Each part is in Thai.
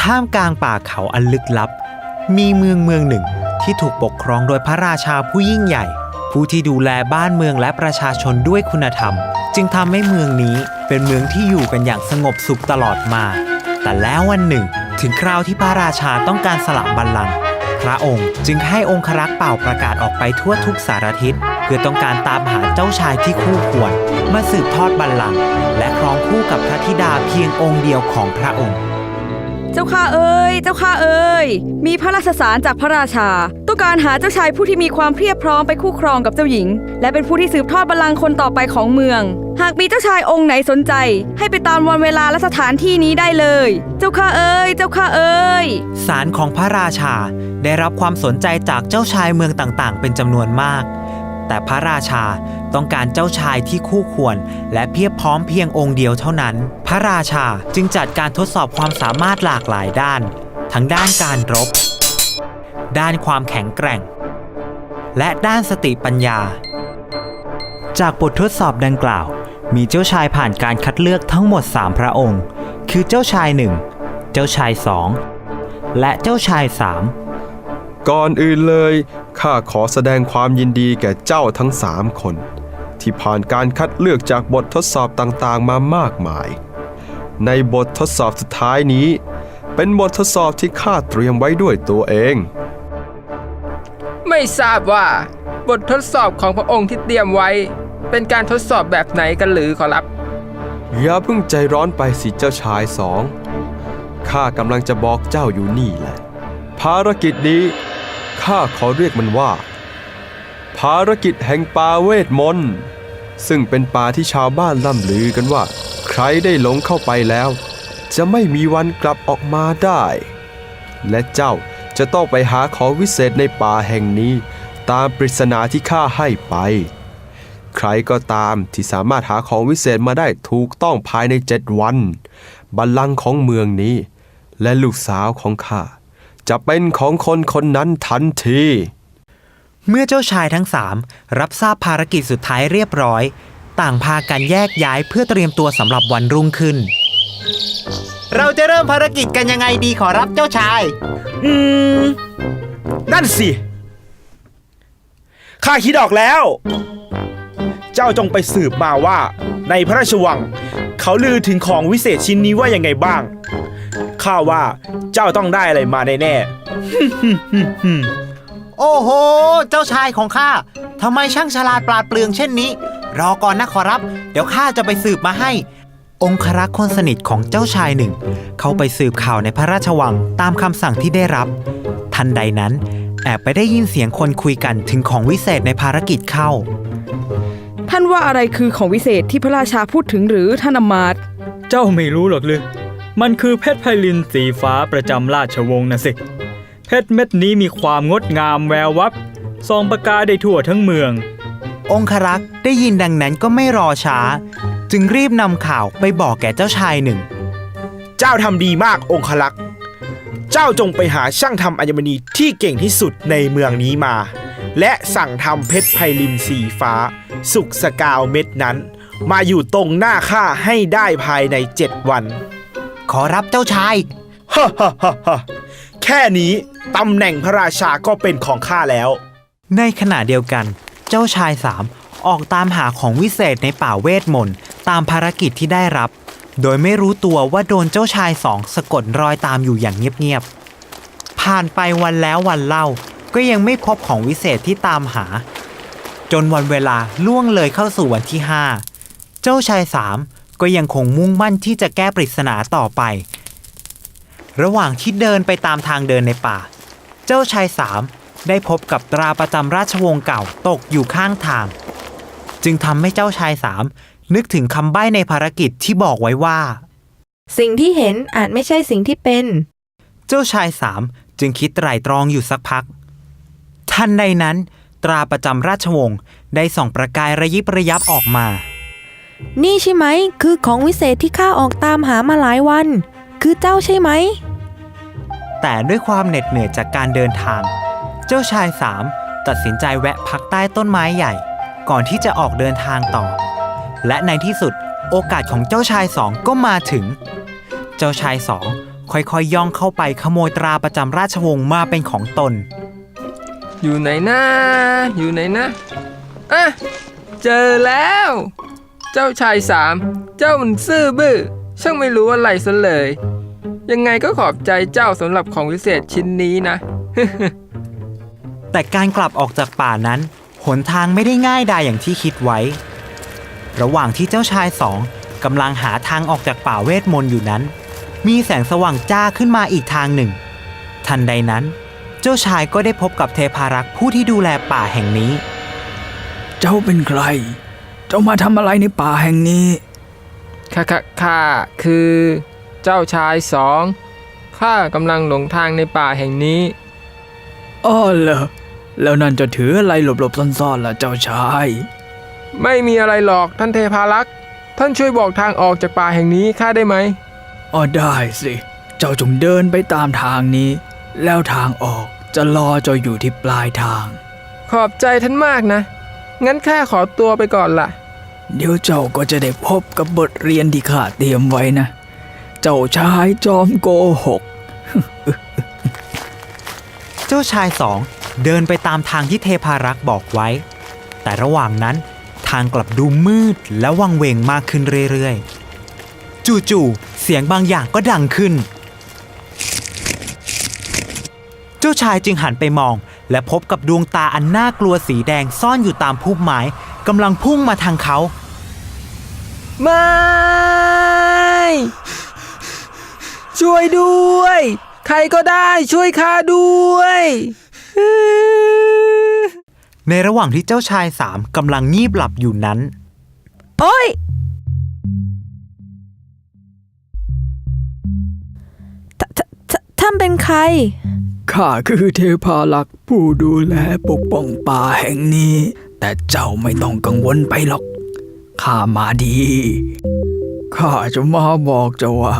ท่ามกลางป่าเขาอันลึกลับ มีเมืองเมืองหนึ่งที่ถูกปกครองโดยพระราชาผู้ยิ่งใหญ่ ผู้ที่ดูแลบ้านเมืองและประชาชนด้วยคุณธรรม จึงทำให้เมืองนี้เป็นเมืองที่อยู่กันอย่างสงบสุขตลอดมา แต่แล้ววันหนึ่ง ถึงคราวที่พระราชาต้องการสละบัลลังก์ พระองค์ จึงให้องครักษ์เป่าประกาศออกไปทั่วทุกสารทิศเพื่อต้องการตามหาเจ้าชายที่คู่ควร มาสืบทอดบัลลังก์และครองคู่กับพระธิดาเพียงองค์เดียวของพระองค์ จ้าข้าเอ๋ยเจ้าข้าเอ๋ยมีพระราชสารจากพระราชา ต้องการหาเจ้าชายผู้ที่มีความเพียบพร้อมไปคู่ครองกับเจ้าหญิง และเป็นผู้ที่สืบทอดบัลลังก์คนต่อไปของเมือง หากมีเจ้าชายองค์ไหนสนใจ ให้ไปตามวันเวลาและสถานที่นี้ได้เลย เจ้าข้าเอ๋ยเจ้าข้าเอ๋ยศาลของพระราชาได้รับความสนใจจากเจ้าชายเมืองต่างๆ เป็นจำนวนมาก แต่พระราชาต้องการเจ้าชายที่คู่ควร และเพียบพร้อมเพียงองค์เดียวเท่านั้น พระราชาจึงจัดการทดสอบความสามารถหลากหลายด้าน ทั้งด้านการรบ ด้านความแข็งแกร่ง และด้านสติปัญญา จากบททดสอบดังกล่าว มีเจ้าชายผ่านการคัดเลือกทั้งหมด 3 พระองค์ คือเจ้าชายหนึ่งเจ้าชายสองและเจ้าชายสาม ก่อนอื่นเลยข้าขอแสดงความยินดีแก่เจ้าทั้งสามคน ที่ผ่านการคัดเลือกจากบททดสอบต่างๆ มามากมาย ในบททดสอบสุดท้ายนี้ เป็นบททดสอบที่ข้าเตรียมไว้ด้วยตัวเอง ไม่ทราบว่า บททดสอบของพระองค์ที่เตรียมไว้ เป็นการทดสอบแบบไหนกันหรือขอรับ อย่าเพิ่งใจร้อนไปสิเจ้าชายสองข้ากำลังจะบอกเจ้าอยู่นี่แหละ ภารกิจนี้ ข้าขอเรียกมันว่า ภารกิจแห่งป่าเวทมนต์ ซึ่งเป็นป่าที่ชาวบ้านล่ำลือกันว่า ใครได้หลงเข้าไปแล้ว จะไม่มีวันกลับออกมาได้ และเจ้าจะต้องไปหาของวิเศษในป่าแห่งนี้ ตามปริศนาที่ข้าให้ไป ใครก็ตามที่สามารถหาของวิเศษมาได้ถูกต้องภายในเจ็ดวัน บัลลังก์ของเมืองนี้ และลูกสาวของข้า จะเป็นของคนคนนั้นทันที เมื่อเจ้าชายทั้งสามรับทราบภารกิจสุดท้ายเรียบร้อย ต่างพากันแยกย้ายเพื่อเตรียมตัวสำหรับวันรุ่งขึ้น เราจะเริ่มภารกิจกันยังไงดีขอรับเจ้าชาย อืม นั่นสิ ข้าคิดออกแล้ว เจ้าจงไปสืบมาว่า ในพระราชวัง เขาลือถึงของวิเศษชิ้นนี้ว่ายังไงบ้าง ข้าว่าเจ้าต้องได้อะไรมาแน่โอ้โห เจ้าชายของข้าทำไมช่างฉลาดปราดเปลืองเช่นนี้ รอก่อนนะขอรับ เดี๋ยวข้าจะไปสืบมาให้ องครักษ์คนสนิทของเจ้าชายหนึ่ง เขาไปสืบข่าวในพระราชวังตามคำสั่งที่ได้รับ ทันใดนั้น แอบไปได้ยินเสียงคนคุยกันถึงของวิเศษในภารกิจเข้า ท่านว่าอะไรคือของวิเศษที่พระราชาพูดถึงหรือท่านอำมาตย์เจ้าไม่รู้หรอกหรือ มันคือเพชรไพลินสีฟ้าประจำราชวงศ์นะสิ เพชรเม็ดนี้มีความงดงามแวววับส่องประกายได้ทั่วทั้งเมือง องครักษ์ได้ยินดังนั้นก็ไม่รอช้า จึงรีบนำข่าวไปบอกแก่เจ้าชายหนึ่งๆเจ้าทำดีมากองคลักษ์ เจ้าจงไปหาช่างทำอัญมณีที่เก่งที่สุดในเมืองนี้มา และสั่งทำเพชรไพลินสีฟ้า สุกสกาวเม็ดนั้น มาอยู่ตรงหน้าข้าให้ได้ภายในเจ็ดวัน ขอรับเจ้าชาย ฮ่าฮ่าฮ่าฮ่าแค่นี้ตำแหน่งพระราชาก็เป็นของข้าแล้ว ในขณะเดียวกัน เจ้าชายสามออกตามหาของวิเศษในป่าเวทมนต์ตามภารกิจที่ได้รับ โดยไม่รู้ตัวว่าโดนเจ้าชายสองสะกดรอยตามอยู่อย่างเงียบๆ ผ่านไปวันแล้ววันเล่าก็ยังไม่พบของวิเศษที่ตามหา จนวันเวลาล่วงเลยเข้าสู่วันที่ห้าเจ้าชายสาม ก็ยังคงมุ่งมั่นที่จะแก้ปริศนาต่อไป ระหว่างที่เดินไปตามทางเดินในป่า เจ้าชายสามได้พบกับตราประจำราชวงศ์เก่าตกอยู่ข้างทาง จึงทำให้เจ้าชายสามนึกถึงคำใบ้ในภารกิจที่บอกไว้ว่า สิ่งที่เห็นอาจไม่ใช่สิ่งที่เป็น เจ้าชายสามจึงคิดไตร่ตรองอยู่สักพัก ทันใดนั้น ตราประจำราชวงศ์ได้ส่องประกายระยิบระยับออกมา นี่ใช่ไหม คือของวิเศษที่ข้าออกตามหามาหลายวัน คือเจ้าใช่ไหม แต่ด้วยความเหน็ดเหนื่อยจากการเดินทาง เจ้าชายสามตัดสินใจแวะพักใต้ต้นไม้ใหญ่ ก่อนที่จะออกเดินทางต่อ และในที่สุดโอกาสของเจ้าชายสองก็มาถึง เจ้าชายสองค่อยๆย่องเข้าไปขโมยตราประจำราชวงศ์มาเป็นของตน อยู่ไหนนะ อยู่ไหนนะ อะ เจอแล้ว เจ้าชายสาม เจ้ามันซื่อบื้อ ช่างไม่รู้อะไรซะเลย ยังไงก็ขอบใจเจ้าสำหรับของวิเศษชิ้นนี้นะ แต่การกลับออกจากป่านั้น หนทางไม่ได้ง่ายดายอย่างที่คิดไว้ ระหว่างที่เจ้าชายสองกำลังหาทางออกจากป่าเวทมนต์อยู่นั้น มีแสงสว่างจ้าขึ้นมาอีกทางหนึ่ง ทันใดนั้น เจ้าชายก็ได้พบกับเทพารักษ์ผู้ที่ดูแลป่าแห่งนี้ เจ้าเป็นใคร เจ้ามาทำอะไรในป่าแห่งนี้ ข้าข้าข้าคือเจ้าชายสอง ข้ากำลังหลงทางในป่าแห่งนี้ อ้อเหรอ แล้วนั่นจะถืออะไรหลบๆซ่อนๆล่ะเจ้าชาย ไม่มีอะไรหรอกท่านเทพารักษ์ ท่านช่วยบอกทางออกจากป่าแห่งนี้ข้าได้ไหม อ๋อได้สิ เจ้าจงเดินไปตามทางนี้ แล้วทางออกจะรอเจ้าอยู่ที่ปลายทาง ขอบใจท่านมากนะ งั้นข้าขอตัวไปก่อนล่ะ เดี๋ยวเจ้าก็จะได้พบกับบทเรียนที่ข้าเตรียมไว้นะ เจ้าชายจอมโกหก เจ้าชายสองเดินไปตามทางที่เทพารักษ์บอกไว้ แต่ระหว่างนั้นทางกลับดูมืดและวังเวงมากขึ้นเรื่อยๆ จู่ๆ เสียงบางอย่างก็ดังขึ้น เจ้าชายจึงหันไปมอง และพบกับดวงตาอันน่ากลัวสีแดงซ่อนอยู่ตามพุ่มไม้กำลังพุ่งมาทางเขา ไม่ ช่วยด้วย ใครก็ได้ช่วยข้าด้วย ในระหว่างที่เจ้าชายสามกำลังงีบหลับอยู่นั้น โอ้ยทททท่านเป็นใคร ข้าคือเทพาลักษ์ผู้ดูแลปกป้องป่าแห่งนี้ แต่เจ้าไม่ต้องกังวลไปหรอก ข้ามาดี ข้าจะมาบอกเจ้าว่า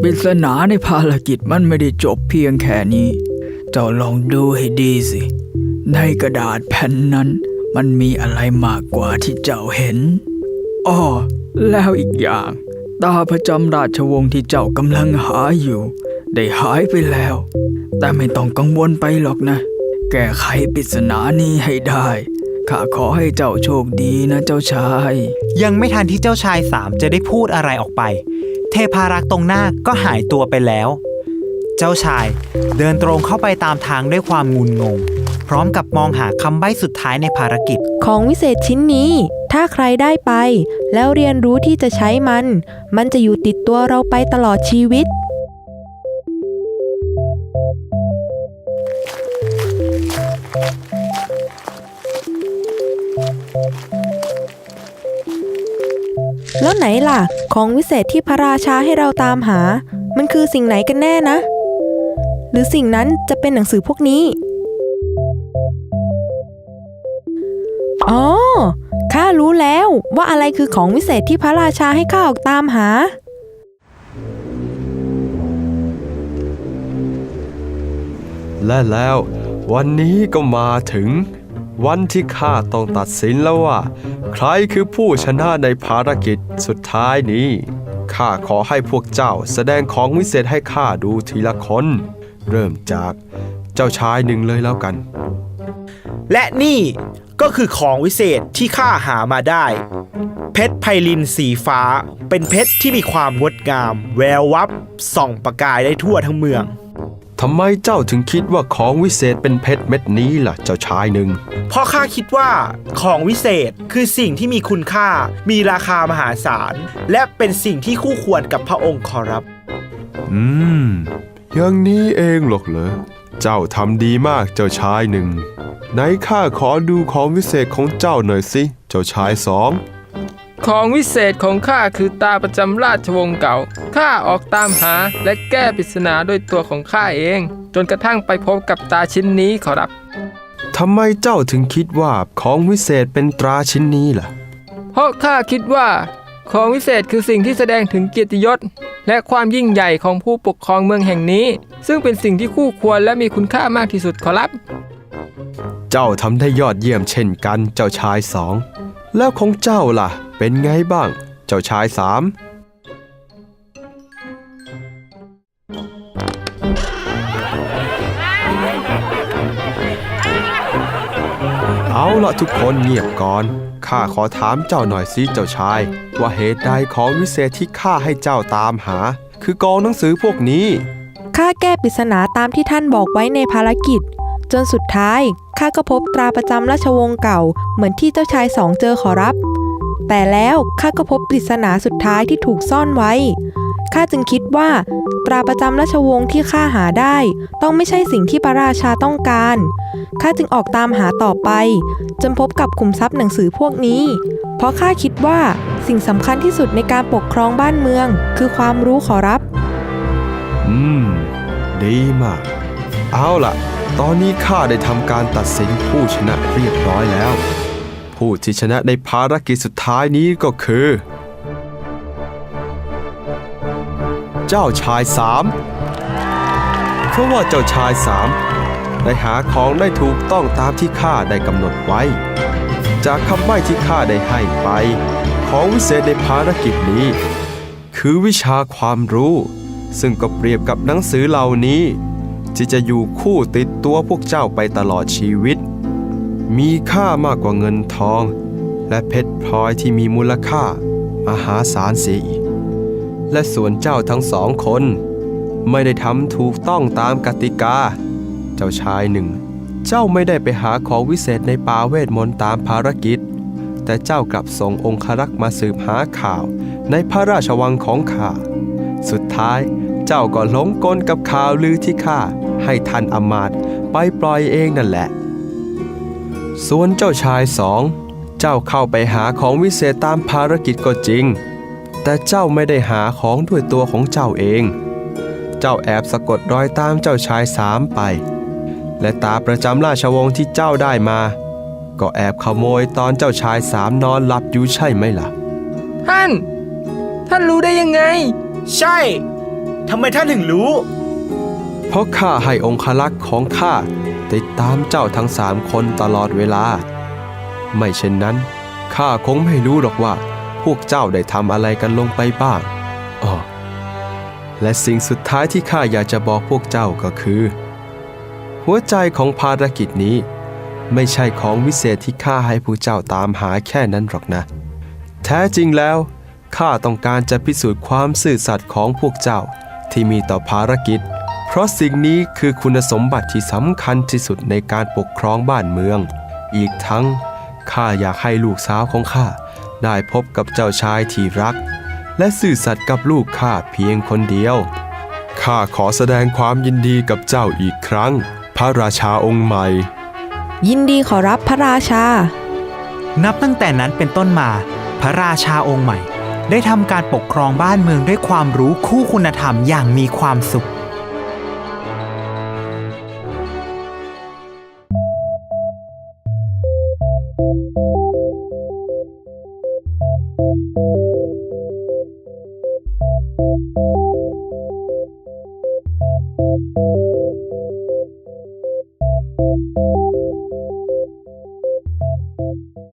ปริศนาในภารกิจมันไม่ได้จบเพียงแค่นี้ เจ้าลองดูให้ดีสิ ในกระดาษแผ่นนั้น มันมีอะไรมากกว่าที่เจ้าเห็นอ้อแล้วอีกอย่าง ตาประจำราชวงศ์ที่เจ้ากำลังหาอยู่ ได้หายไปแล้ว แต่ไม่ต้องกังวลไปหรอกนะ แก้ไขปริศนานี้ให้ได้ ข้าขอให้เจ้าโชคดีนะเจ้าชาย ยังไม่ทันที่เจ้าชายสามจะได้พูดอะไรออกไป เทพารักษ์ตรงหน้าก็หายตัวไปแล้ว เจ้าชายเดินตรงเข้าไปตามทางด้วยความงุนงง พร้อมกับมองหาคำใบ้สุดท้ายในภารกิจ ของวิเศษชิ้นนี้ ถ้าใครได้ไป แล้วเรียนรู้ที่จะใช้มัน มันจะอยู่ติดตัวเราไปตลอดชีวิต แล้วไหนล่ะ ของวิเศษที่พระราชาให้เราตามหา มันคือสิ่งไหนกันแน่นะ หรือสิ่งนั้นจะเป็นหนังสือพวกนี้ อ๋อ ข้ารู้แล้วว่าอะไรคือของวิเศษที่พระราชาให้ข้าออกตามหาและแล้ววันนี้ก็มาถึง วันที่ข้าต้องตัดสินแล้วว่า ใครคือผู้ชนะในภารกิจสุดท้ายนี้ ข้าขอให้พวกเจ้าแสดงของวิเศษให้ข้าดูทีละคน เริ่มจากเจ้าชายหนึ่งเลยแล้วกัน และนี่ก็คือของวิเศษที่ข้าหามาได้ เพชรไพลินสีฟ้า เป็นเพชรที่มีความงดงาม แวววับส่องประกายได้ทั่วทั้งเมือง ทำไมเจ้าถึงคิดว่าของวิเศษเป็นเพชรเม็ดนี้ล่ะ เจ้าชายหนึ่ง เพราะข้าคิดว่าของวิเศษคือสิ่งที่มีคุณค่า มีราคามหาศาล และเป็นสิ่งที่คู่ควรกับพระองค์ขอรับ อืม อย่างนี้เองหรอกเหรอ เจ้าทำดีมากเจ้าชายหนึ่ง ไหนข้าขอดูของวิเศษของเจ้าหน่อยสิ เจ้าชายสอง ของวิเศษของข้าคือตาประจำราชวงศ์เก่า ข้าออกตามหาและแก้ปริศนาด้วยตัวของข้าเอง จนกระทั่งไปพบกับตาชิ้นนี้ขอรับ ทำไมเจ้าถึงคิดว่าของวิเศษเป็นตราชิ้นนี้ล่ะ เพราะข้าคิดว่า ของวิเศษคือสิ่งที่แสดงถึงเกียรติยศ และความยิ่งใหญ่ของผู้ปกครองเมืองแห่งนี้ ซึ่งเป็นสิ่งที่คู่ควรและมีคุณค่ามากที่สุดขอรับ เจ้าทำได้ยอดเยี่ยมเช่นกันเจ้าชายสอง แล้วของเจ้าล่ะ เป็นไงบ้าง เจ้าชายสามเอาละทุกคนเงียบก่อน ข้าขอถามเจ้าหน่อยสิเจ้าชาย ว่าเหตุใดของวิเศษที่ข้าให้เจ้าตามหา คือกองหนังสือพวกนี้ ข้าแก้ปริศนาตามที่ท่านบอกไว้ในภารกิจ จนสุดท้ายข้าก็พบตราประจำราชวงศ์เก่า เหมือนที่เจ้าชายสองเจอขอรับ แต่แล้วข้าก็พบปริศนาสุดท้ายที่ถูกซ่อนไว้ข้าจึงคิดว่า ตราประจำราชวงศ์ที่ข้าหาได้ ต้องไม่ใช่สิ่งที่พระราชาต้องการข้าจึงออกตามหาต่อไป จนพบกับขุมทรัพย์หนังสือพวกนี้ เพราะข้าคิดว่าสิ่งสำคัญที่สุดในการปกครองบ้านเมือง คือความรู้ขอรับ อืม ดีมาก เอาล่ะ ตอนนี้ข้าได้ทำการตัดสินผู้ชนะเรียบร้อยแล้ว ผู้ที่ชนะในภารกิจสุดท้ายนี้ก็คือ เจ้าชายสามเพราะว่าเจ้าชายสามได้หาของได้ถูกต้องตามที่ข้าได้กำหนดไว้ จากคำใบ้ที่ข้าได้ให้ไป ของวิเศษในภารกิจนี้ คือวิชาความรู้ ซึ่งก็เปรียบกับหนังสือเหล่านี้ ที่จะอยู่คู่ติดตัวพวกเจ้าไปตลอดชีวิต มีค่ามากกว่าเงินทอง และเพชรพลอยที่มีมูลค่ามหาศาลเสียอีก และส่วนเจ้าทั้งสองคน ไม่ได้ทำถูกต้องตามกติกา เจ้าชายหนึ่ง เจ้าไม่ได้ไปหาของวิเศษในป่าเวทมนต์ตามภารกิจ แต่เจ้ากลับส่งองครักษ์มาสืบหาข่าวในพระราชวังของข้า สุดท้ายเจ้าก็หลงกลกับข่าวลือที่ข้า ให้ท่านอำมาตย์ไปปล่อยเองนั่นแหละ ส่วนเจ้าชายสอง เจ้าเข้าไปหาของวิเศษตามภารกิจก็จริง แต่เจ้าไม่ได้หาของด้วยตัวของเจ้าเอง เจ้าแอบสะกดรอยตามเจ้าชายสามไป และตาประจำราชวงศ์ที่เจ้าได้มา ก็แอบขโมยตอนเจ้าชายสามนอนหลับอยู่ใช่ไหมล่ะ ท่าน ท่านรู้ได้ยังไง ใช่ ทำไมท่านถึงรู้ เพราะข้าให้องคลักษ์ของข้าติดตามเจ้าทั้งสามคนตลอดเวลา ไม่เช่นนั้นข้าคงไม่รู้หรอกว่า พวกเจ้าได้ทำอะไรกันลงไปบ้างอ๋อและสิ่งสุดท้ายที่ข้าอยากจะบอกพวกเจ้าก็คือ หัวใจของภารกิจนี้ ไม่ใช่ของวิเศษที่ข้าให้ผู้เจ้าตามหาแค่นั้นหรอกนะ แท้จริงแล้วข้าต้องการจะพิสูจน์ความซื่อสัตย์ของพวกเจ้าที่มีต่อภารกิจ ราะสิ่งนี้คือคุณสมบัติที่สำคัญที่สุดในการปกครองบ้านเมือง อีกทั้งข้าอยากให้ลูกสาวของข้าได้พบกับเจ้าชายที่รัก และซื่อสัตย์กับลูกข้าเพียงคนเดียวข้าขอแสดงความยินดีกับเจ้าอีกครั้ง พระราชาองค์ใหม่ ยินดีขอรับพระราชา นับตั้งแต่นั้นเป็นต้นมา พระราชาองค์ใหม่ ได้ทำการปกครองบ้านเมืองด้วยความรู้คู่คุณธรรมอย่างมีความสุข